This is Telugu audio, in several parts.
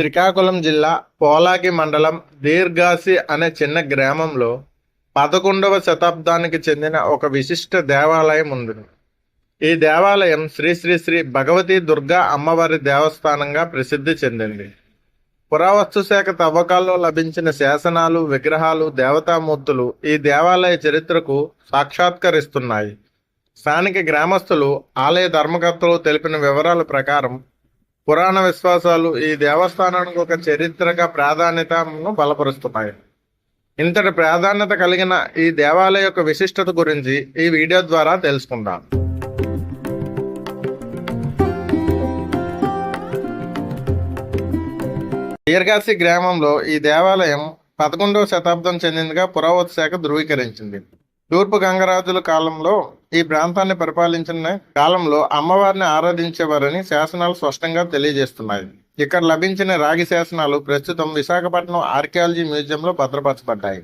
శ్రీకాకుళం జిల్లా పోలాకి మండలం దీర్ఘాసి అనే చిన్న గ్రామంలో పదకొండవ శతాబ్దానికి చెందిన ఒక విశిష్ట దేవాలయం ఉంది. ఈ దేవాలయం శ్రీ శ్రీ శ్రీ భగవతి దుర్గా అమ్మవారి దేవస్థానంగా ప్రసిద్ధి చెందింది. పురావస్తు శాఖ తవ్వకాల్లో లభించిన శాసనాలు విగ్రహాలు దేవతామూర్తులు ఈ దేవాలయ చరిత్రకు సాక్షాత్కరిస్తున్నాయి. స్థానిక గ్రామస్తులు ఆలయ ధర్మకర్తలు తెలిపిన వివరాల ప్రకారం పురాణ విశ్వాసాలు ఈ దేవస్థానానికి ఒక చరిత్రక ప్రాధాన్యతను బలపరుస్తున్నాయి. ఇంతటి ప్రాధాన్యత కలిగిన ఈ దేవాలయ యొక్క విశిష్టత గురించి ఈ వీడియో ద్వారా తెలుసుకుందాం. దీర్ఘాసి గ్రామంలో ఈ దేవాలయం పదకొండవ శతాబ్దం చెందిందిగా పురావత్ శాఖ ధృవీకరించింది. తూర్పు గంగరాజుల కాలంలో ఈ ప్రాంతాన్ని పరిపాలించిన కాలంలో అమ్మవారిని ఆరాధించేవారని శాసనాలు స్పష్టంగా తెలియజేస్తున్నాయి. ఇక్కడ లభించిన రాగి శాసనాలు ప్రస్తుతం విశాఖపట్నం ఆర్కియాలజీ మ్యూజియంలో భద్రపరచబడ్డాయి.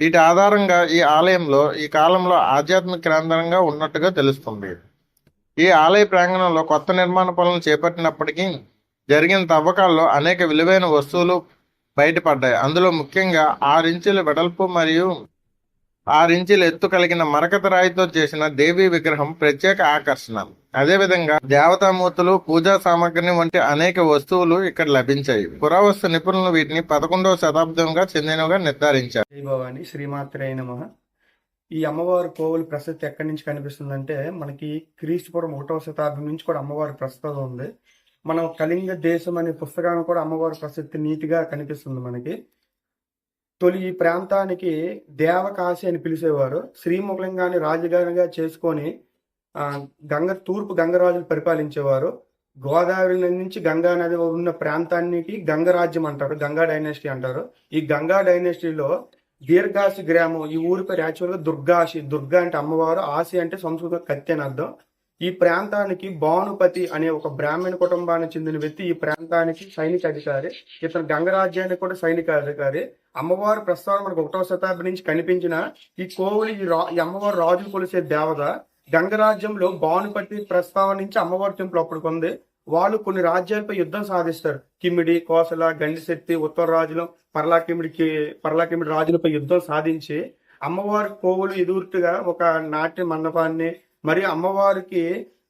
వీటి ఆధారంగా ఈ ఆలయంలో ఈ కాలంలో ఆధ్యాత్మిక కేంద్రంగా ఉన్నట్టుగా తెలుస్తుంది. ఈ ఆలయ ప్రాంగణంలో కొత్త నిర్మాణ పనులు చేపట్టినప్పటికీ జరిగిన తవ్వకాల్లో అనేక విలువైన వస్తువులు బయటపడ్డాయి. అందులో ముఖ్యంగా ఆరించుల వెడల్పు మరియు ఆరించుల ఎత్తు కలిగిన మరకత రాయితో చేసిన దేవి విగ్రహం ప్రత్యేక ఆకర్షణ. అదేవిధంగా దేవతామూర్తులు పూజా సామగ్రిని వంటి అనేక వస్తువులు ఇక్కడ లభించాయి పురావస్తు నిపుణులు వీటిని పదకొండవ శతాబ్దంగా చెందినవిగా నిర్ధారించారు. శ్రీభవాని భవాని శ్రీమాత్రే నమ. ఈ అమ్మవారి కోవులు ప్రసిద్ధి ఎక్కడి నుంచి కనిపిస్తుందంటే మనకి క్రీస్తుపురం ఒకటవ శతాబ్దం నుంచి కూడా అమ్మవారి ప్రస్తుతం ఉంది. మనం కళింగ దేశం అనే పుస్తకాన్ని కూడా అమ్మవారి ప్రసిద్ధి నీతిగా కనిపిస్తుంది మనకి. తొలి ఈ ప్రాంతానికి దేవకాశి అని పిలిచేవారు. శ్రీముఖలింగాన్ని రాజధానిగా చేసుకొని గంగ తూర్పు గంగరాజులు పరిపాలించేవారు. గోదావరి నది నుంచి గంగా నది ఉన్న ప్రాంతానికి గంగరాజ్యం అంటారు గంగా డైనాసిటీ అంటారు. ఈ గంగా డైనాసిటీలో దీర్ఘాసి గ్రామం ఈ ఊరి పేరు యాక్చువల్గా దుర్గాసి దుర్గా అంటే అమ్మవారు ఆసి అంటే సంస్కృత కత్తి అని అర్థం. ఈ ప్రాంతానికి భానుపతి అనే ఒక బ్రాహ్మణ కుటుంబానికి చెందిన వ్యక్తి ఈ ప్రాంతానికి సైనిక అధికారి. ఇతను గంగరాజ్యానికి కూడా సైనిక అధికారి. అమ్మవారి ప్రస్తావన మనకు ఒకటవ శతాబ్దం నుంచి కనిపించిన ఈ కోవులు ఈ రా ఈ అమ్మవారు రాజులు కొలిసే దేవత గంగరాజ్యంలో భానుపతి ప్రస్తావన నుంచి అమ్మవారి టెంపుల్ అప్పటికి ఉంది. వాళ్ళు కొన్ని రాజ్యాలపై యుద్ధం సాధిస్తారు. కిమిడి కోసల గండిశక్తి ఉత్తర రాజులు పర్లాకిమిడికి పర్లాకిమిడి రాజులపై యుద్ధం సాధించి అమ్మవారి కోవులు ఎదురుట్టుగా ఒక నాట్య మండపాన్ని మరియు అమ్మవారికి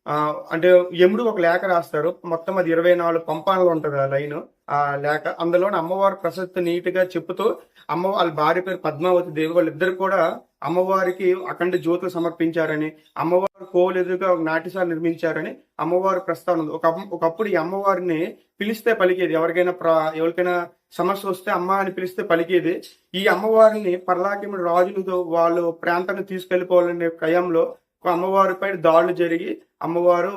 ఆ అంటే యముడు ఒక లేఖ రాస్తారు మొత్తం అది ఇరవై నాలుగు పంపాలలో ఉంటుంది ఆ లైన్ ఆ లేఖ. అందులో అమ్మవారి ప్రసక్తి నీట్గా చెప్తూ అమ్మ వాళ్ళ భార్య పేరు పద్మావతి దేవి వాళ్ళిద్దరు కూడా అమ్మవారికి అఖండ జ్యోతులు సమర్పించారని అమ్మవారి కోలు ఒక నాట్యశాల నిర్మించారని అమ్మవారి ప్రస్తావన ఉంది. ఒక ఒకప్పుడు ఈ అమ్మవారిని పిలిస్తే పలికేది. ఎవరికైనా ఎవరికైనా సమస్య వస్తే అమ్మ అని పిలిస్తే పలికేది. ఈ అమ్మవారిని పర్లాకిముడు రాజులతో వాళ్ళు ప్రాంతాన్ని తీసుకెళ్ళిపోవాలనే కయంలో అమ్మవారిపై దాడులు జరిగి అమ్మవారు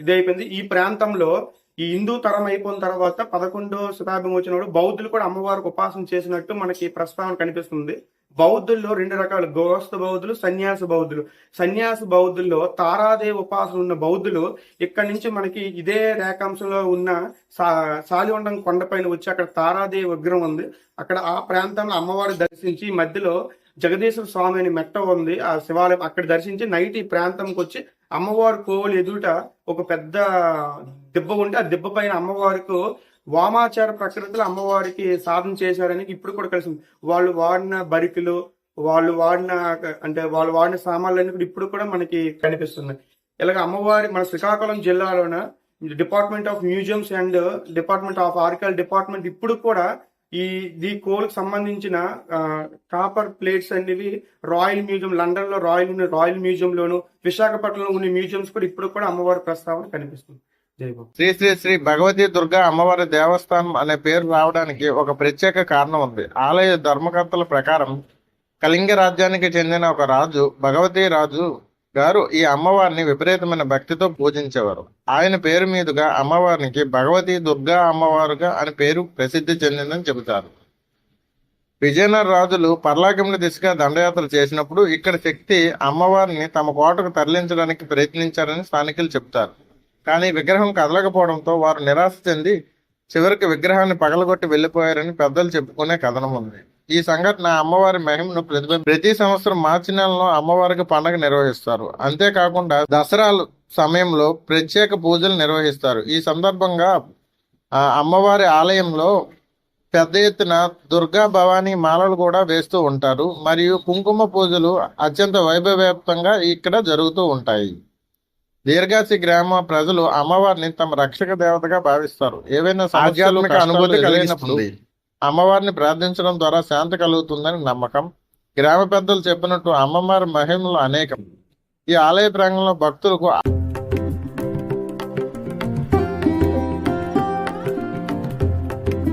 ఇదైపోయింది. ఈ ప్రాంతంలో ఈ హిందూ తరం అయిపోయిన తర్వాత పదకొండో శతాబ్దం వచ్చినప్పుడు బౌద్ధులు కూడా అమ్మవారికి ఉపాసన చేసినట్టు మనకి ప్రస్తావన కనిపిస్తుంది. బౌద్ధుల్లో రెండు రకాలు గోస్త బౌద్ధులు సన్యాస బౌద్ధులు. సన్యాస బౌద్ధుల్లో తారాదేవి ఉపాసన ఉన్న బౌద్ధులు ఇక్కడి నుంచి మనకి ఇదే రేఖాంశంలో ఉన్న సా సాలివండం కొండపైన వచ్చి అక్కడ తారాదేవి విగ్రహం ఉంది. అక్కడ ఆ ప్రాంతంలో అమ్మవారిని దర్శించి ఈ మధ్యలో జగదీశ్వర స్వామి అని మెట్ట ఉంది. ఆ శివాలయం అక్కడ దర్శించి నైట్ ఈ ప్రాంతంకి వచ్చి అమ్మవారి కోవలు ఎదుట ఒక పెద్ద దిబ్బ ఉంటే ఆ దిబ్బ పైన అమ్మవారికి వామాచార ప్రకృతిలో అమ్మవారికి సాధన చేశారని ఇప్పుడు కూడా కలిసింది వాళ్ళు వాడిన బరికలు వాళ్ళు వాడిన అంటే వాళ్ళు వాడిన సామాన్లన్నీ కూడా ఇప్పుడు కూడా మనకి కనిపిస్తున్నాయి. ఇలాగ అమ్మవారి మన Srikakulam జిల్లాలోన department of museums and department of archaeology department ఇప్పుడు కూడా ఈ ఈ కోల్కి సంబంధించిన కాపర్ ప్లేట్స్ అనేవి రాయల్ మ్యూజియం లండన్లో రాయల్ రాయల్ మ్యూజియం లోను విశాఖపట్నంలో ఉన్న మ్యూజియంస్ కూడా ఇప్పుడు కూడా అమ్మవారి ప్రస్తావన కనిపిస్తుంది. శ్రీ శ్రీ శ్రీ భగవతి దుర్గా అమ్మవారి దేవస్థానం అనే పేరు రావడానికి ఒక ప్రత్యేక కారణం ఉంది. ఆలయ ధర్మకర్తల ప్రకారం కళింగ రాజ్యానికి చెందిన ఒక రాజు భగవతి రాజు గారు ఈ అమ్మవారిని విపరీతమైన భక్తితో పూజించేవారు. ఆయన పేరు మీదుగా అమ్మవారికి భగవతి దుర్గా అమ్మవారుగా అని పేరు ప్రసిద్ధి చెందిందని చెబుతారు. విజయనగర రాజులు పర్లాకిముల దిశగా దండయాత్ర చేసినప్పుడు ఇక్కడ శక్తి అమ్మవారిని తమ కోటకు తరలించడానికి ప్రయత్నించారని స్థానికులు చెబుతారు. కానీ విగ్రహం కదలకపోవడంతో వారు నిరాశ చెంది చివరికి విగ్రహాన్ని పగలగొట్టి వెళ్ళిపోయారని పెద్దలు చెప్పుకునే కథనం ఉంది. ఈ సంఘటన అమ్మవారి మహిమను ప్రతిబింబ ప్రతి సంవత్సరం మార్చి నెలలో అమ్మవారికి పండుగ నిర్వహిస్తారు. అంతేకాకుండా దసరా సమయంలో ప్రత్యేక పూజలు నిర్వహిస్తారు. ఈ సందర్భంగా అమ్మవారి ఆలయంలో పెద్ద ఎత్తున దుర్గా భవానీ మాలలు కూడా వేస్తూ ఉంటారు. మరియు కుంకుమ పూజలు అత్యంత వైభవోపేతంగా ఇక్కడ జరుగుతూ ఉంటాయి. దీర్ఘాసి గ్రామ ప్రజలు అమ్మవారిని తమ రక్షక దేవతగా భావిస్తారు. ఏవైనా ఆధ్యాత్మిక అనుభూతి కలిగినప్పుడు అమ్మవారిని ప్రార్థించడం ద్వారా శాంతి కలుగుతుందని నమ్మకం. గ్రామ పెద్దలు చెప్పినట్టు అమ్మవారి మహిమలు అనేకం. ఈ ఆలయ ప్రాంగణంలో భక్తులకు